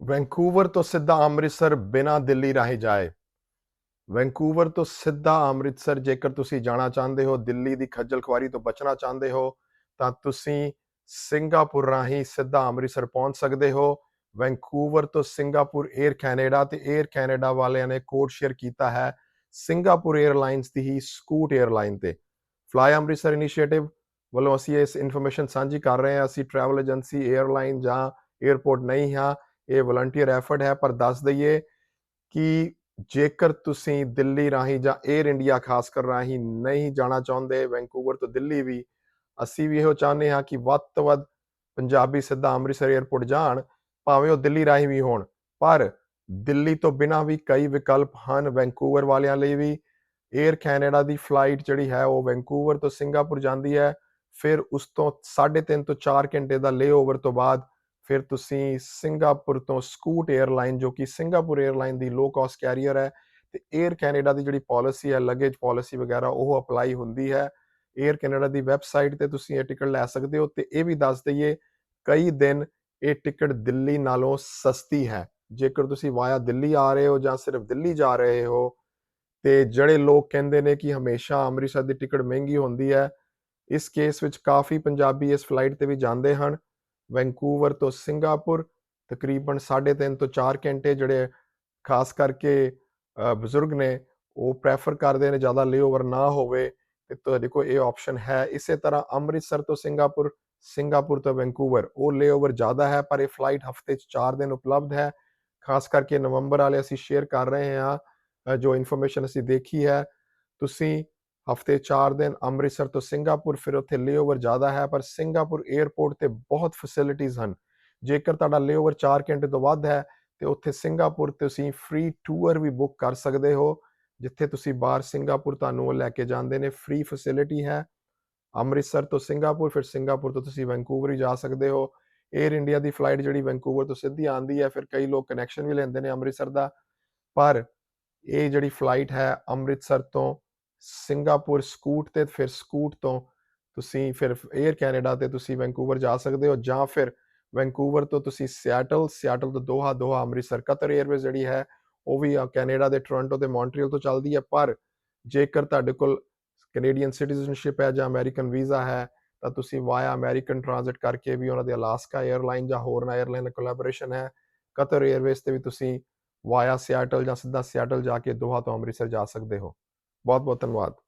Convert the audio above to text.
Vancouver ਤੋਂ ਸਿੱਧਾ ਅੰਮ੍ਰਿਤਸਰ ਬਿਨਾ ਦਿੱਲੀ ਰਾਹੀਂ ਜਾਏ। ਵੈਂਕੂਵਰ ਤੋਂ ਸਿੱਧਾ ਅੰਮ੍ਰਿਤਸਰ ਜੇਕਰ ਤੁਸੀਂ ਜਾਣਾ ਚਾਹੁੰਦੇ ਹੋ, ਦਿੱਲੀ ਦੀ ਖੱਜਲ ਖੁਆਰੀ ਤੋਂ ਬਚਣਾ ਚਾਹੁੰਦੇ ਹੋ, ਤਾਂ ਤੁਸੀਂ ਸਿੰਗਾਪੁਰ ਰਾਹੀਂ ਸਿੱਧਾ ਅੰਮ੍ਰਿਤਸਰ ਪਹੁੰਚ ਸਕਦੇ ਹੋ। ਵੈਂਕੂਵਰ ਤੋਂ ਸਿੰਗਾਪੁਰ 에ਅਰ ਕੈਨੇਡਾ ਤੇ 에ਅਰ ਕੈਨੇਡਾ ਵਾਲਿਆਂ ਨੇ ਕੋਡ ਸ਼ੇਅਰ ਕੀਤਾ ਹੈ ਸਿੰਗਾਪੁਰ 에ਅਰਲਾਈਨਸ ਦੀ ਹੀ ਸਕੂਟ 에ਅਰਲਾਈਨ ਤੇ। ਫਲਾਈ ਅੰਮ੍ਰਿਤਸਰ ਇਨੀਸ਼ੀਏਟਿਵ ਵੱਲੋਂ ਅਸੀਂ ਇਸ ਇਨਫੋਰਮੇਸ਼ਨ ਸਾਂਝੀ ਕਰ ਰਹੇ ਹਾਂ। ਅਸੀਂ ਟਰੈਵਲ ਏਜੰਸੀ 에ਅਰਲਾਈਨ ਜਾਂ 에ਅਰਪੋਰਟ ਨਹੀਂ ਹਾਂ। ਇਹ ਵਲੰਟੀਅਰ ਐਫਰਟ ਹੈ, ਪਰ ਦੱਸ ਦਈਏ ਕਿ ਜੇਕਰ ਤੁਸੀਂ ਦਿੱਲੀ ਰਾਹੀਂ ਜਾਂ 에ਅਰ ਇੰਡੀਆ ਖਾਸ ਕਰ ਰਾਹੀਂ ਨਹੀਂ ਜਾਣਾ ਚਾਹੁੰਦੇ ਵੈਂਕੂਵਰ ਤੋਂ ਦਿੱਲੀ ਵੀ, ਅਸੀਂ ਵੀ ਇਹੋ ਚਾਹੁੰਦੇ ਹਾਂ ਕਿ ਵੱਧ ਤੋਂ ਵੱਧ ਪੰਜਾਬੀ ਸਿੱਧਾ ਅੰਮ੍ਰਿਤਸਰ 에ਅਰਪੋਰਟ ਜਾਣ, ਭਾਵੇਂ ਉਹ ਦਿੱਲੀ ਰਾਹੀਂ ਵੀ ਹੋਣ, ਪਰ ਦਿੱਲੀ ਤੋਂ ਬਿਨਾਂ ਵੀ ਕਈ ਵਿਕਲਪ ਹਨ ਵੈਂਕੂਵਰ ਵਾਲਿਆਂ ਲਈ ਵੀ। 에ਅਰ ਕੈਨੇਡਾ ਦੀ ਫਲਾਈਟ ਜਿਹੜੀ ਹੈ ਉਹ ਵੈਂਕੂਵਰ ਤੋਂ ਸਿੰਗਾਪੁਰ ਜਾਂਦੀ ਹੈ, ਫਿਰ ਉਸ ਤੋਂ 3.5 ਤੋਂ 4 ਘੰਟੇ ਦਾ ਲੇਓਵਰ ਤੋਂ ਬਾਅਦ ਫਿਰ ਤੁਸੀਂ ਸਿੰਗਾਪੁਰ ਤੋਂ ਸਕੂਟ 에ਅਰਲਾਈਨ ਜੋ ਕਿ ਸਿੰਗਾਪੁਰ 에ਅਰਲਾਈਨ ਦੀ ਲੋ ਕਾਸਟ ਕੈਰੀਅਰ ਹੈ ਤੇ 에ਅਰ ਕੈਨੇਡਾ ਦੀ ਜਿਹੜੀ ਪਾਲਿਸੀ ਹੈ ਲਗੇਜ ਪਾਲਿਸੀ ਵਗੈਰਾ ਉਹ ਅਪਲਾਈ ਹੁੰਦੀ ਹੈ 에ਅਰ ਕੈਨੇਡਾ ਦੀ ਵੈਬਸਾਈਟ ਤੇ ਤੁਸੀਂ ਇਹ ਟਿਕਟ ਲੈ ਸਕਦੇ ਹੋ ਤੇ ਇਹ ਵੀ ਦੱਸ ਦਈਏ ਕਈ ਦਿਨ ਇਹ ਟਿਕਟ ਦਿੱਲੀ ਨਾਲੋਂ ਸਸਤੀ ਹੈ ਜੇਕਰ ਤੁਸੀਂ ਵਾਇਆ ਦਿੱਲੀ ਆ ਰਹੇ ਹੋ ਜਾਂ ਸਿਰਫ ਦਿੱਲੀ ਜਾ ਰਹੇ ਹੋ ਤੇ ਜਿਹੜੇ ਲੋਕ ਕਹਿੰਦੇ ਨੇ ਕਿ ਹਮੇਸ਼ਾ ਅੰਮ੍ਰਿਤਸਰ ਦੀ ਟਿਕਟ ਮਹਿੰਗੀ ਹੁੰਦੀ ਹੈ ਇਸ ਕੇਸ ਵਿੱਚ ਕਾਫੀ ਪੰਜਾਬੀ ਇਸ ਫਲਾਈਟ ਤੇ ਵੀ ਜਾਂਦੇ ਹਨ ਵੈਂਕੂਵਰ ਤੋਂ ਸਿੰਗਾਪੁਰ, ਤਕਰੀਬਨ 3.5 ਤੋਂ 4 ਘੰਟੇ ਜਿਹੜੇ ਖਾਸ ਕਰਕੇ ਬਜ਼ੁਰਗ ਨੇ, ਉਹ ਪ੍ਰੈਫਰ ਕਰਦੇ ਨੇ ਜ਼ਿਆਦਾ ਲੇਓਵਰ ਨਾ ਹੋਵੇ ਤੇ ਤੁਹਾਡੇ ਕੋਲ ਇਹ ਆਪਸ਼ਨ ਹੈ। ਇਸੇ ਤਰ੍ਹਾਂ ਅੰਮ੍ਰਿਤਸਰ ਤੋਂ ਸਿੰਗਾਪੁਰ ਸਿੰਗਾਪੁਰ ਤੋਂ ਵੈਂਕੂਵਰ ਉਹ ਲੇਓਵਰ ਜ਼ਿਆਦਾ ਹੈ, ਪਰ ਇਹ ਫਲਾਈਟ ਹਫ਼ਤੇ 'ਚ 4 ਦਿਨ ਉਪਲਬਧ ਹੈ। ਖਾਸ ਕਰਕੇ ਨਵੰਬਰ ਵਾਲੇ ਅਸੀਂ ਸ਼ੇਅਰ ਕਰ ਰਹੇ ਹਾਂ ਜੋ ਇਨਫੋਰਮੇਸ਼ਨ ਅਸੀਂ ਦੇਖੀ ਹੈ। ਤੁਸੀਂ ਹਫ਼ਤੇ 4 ਦਿਨ ਅੰਮ੍ਰਿਤਸਰ ਤੋਂ ਸਿੰਗਾਪੁਰ, ਫਿਰ ਉੱਥੇ ਲੇਓਵਰ ਜ਼ਿਆਦਾ ਹੈ, ਪਰ ਸਿੰਗਾਪੁਰ 에ਅਰਪੋਰਟ ਤੇ ਬਹੁਤ ਫੈਸਿਲਿਟੀਆਂ ਹਨ। ਜੇਕਰ ਤੁਹਾਡਾ ਲੇਓਵਰ 4 ਘੰਟੇ ਤੋਂ ਵੱਧ ਹੈ, ਤੇ ਉੱਥੇ ਸਿੰਗਾਪੁਰ ਤੁਸੀਂ ਫ੍ਰੀ ਟੂਰ ਵੀ ਬੁੱਕ ਕਰ ਸਕਦੇ ਹੋ, ਜਿੱਥੇ ਤੁਸੀਂ ਬਾਹਰ ਸਿੰਗਾਪੁਰ ਤੁਹਾਨੂੰ ਉਹ ਲੈ ਕੇ ਜਾਂਦੇ ਨੇ ਫ੍ਰੀ ਫੈਸਿਲਿਟੀ ਹੈ। ਅੰਮ੍ਰਿਤਸਰ ਤੋਂ ਸਿੰਗਾਪੁਰ, ਫਿਰ ਸਿੰਗਾਪੁਰ ਤੋਂ ਤੁਸੀਂ ਵੈਂਕੂਵਰ ਹੀ ਜਾ ਸਕਦੇ ਹੋ। 에ਅਰ ਇੰਡੀਆ ਦੀ ਫਲਾਈਟ ਜਿਹੜੀ ਵੈਂਕੂਵਰ ਤੋਂ ਸਿੱਧੀ ਆਂਦੀ ਹੈ, ਫਿਰ ਕਈ ਲੋਕ ਕਨੈਕਸ਼ਨ ਵੀ ਲੈਂਦੇ ਨੇ ਅੰਮ੍ਰਿਤਸਰ ਦਾ। ਪਰ ਇਹ ਜਿਹੜੀ ਫਲਾਈਟ ਹੈ ਅੰਮ੍ਰਿਤਸਰ ਤੋਂ ਸਿੰਗਾਪੁਰ ਸਕੂਟ ਤੇ ਫਿਰ ਸਕੂਟ ਤੋਂ ਤੁਸੀਂ ਫਿਰ 에ਅਰ ਕੈਨੇਡਾ ਤੇ ਤੁਸੀਂ ਵੈਂਕੂਵਰ ਜਾ ਸਕਦੇ ਹੋ ਜਾਂ ਫਿਰ ਵੈਂਕੂਵਰ ਤੋਂ ਤੁਸੀਂ ਸਿਆਟਲ ਸਿਆਟਲ ਤੋਂ ਦੋਹਾ ਦੋਹਾ ਅੰਮ੍ਰਿਤਸਰ। ਕਤਰ 에ਅਰਵੇਜ਼ ਜਿਹੜੀ ਹੈ, ਉਹ ਵੀ ਕੈਨੇਡਾ ਦੇ ਟੋਰਾਂਟੋ ਤੇ ਮੌਂਟਰੀਅਲ ਤੋਂ ਚੱਲਦੀ ਹੈ। ਪਰ ਜੇਕਰ ਤੁਹਾਡੇ ਕੋਲ ਕੈਨੇਡੀਅਨ ਸਿਟੀਜ਼ਨਸ਼ਿਪ ਹੈ ਜਾਂ ਅਮਰੀਕਨ ਵੀਜ਼ਾ ਹੈ, ਤਾਂ ਤੁਸੀਂ ਵਾਇਆ ਅਮਰੀਕਨ ਟ੍ਰਾਂਜ਼ਿਟ ਕਰਕੇ ਵੀ ਉਹਨਾਂ ਦੇ ਅਲਾਸਕਾ 에ਅਰਲਾਈਨ ਜਾਂ ਹੋਰ ਨਾ 에ਅਰਲਾਈਨ ਨਾਲ ਕੋਲੈਬੋਰੇਸ਼ਨ ਹੈ। ਕਤਰ 에ਅਰਵੇਜ਼ ਤੇ ਵੀ ਤੁਸੀਂ ਵਾਇਆ ਸਿਆਟਲ ਜਾਂ ਸਿੱਧਾ ਸਿਆਟਲ ਜਾ ਕੇ ਦੋਹਾ ਤੋਂ ਅੰਮ੍ਰਿਤਸਰ ਜਾ ਸਕਦੇ ਹੋ। ਬਹੁਤ ਬਹੁਤ ਧੰਨਵਾਦ।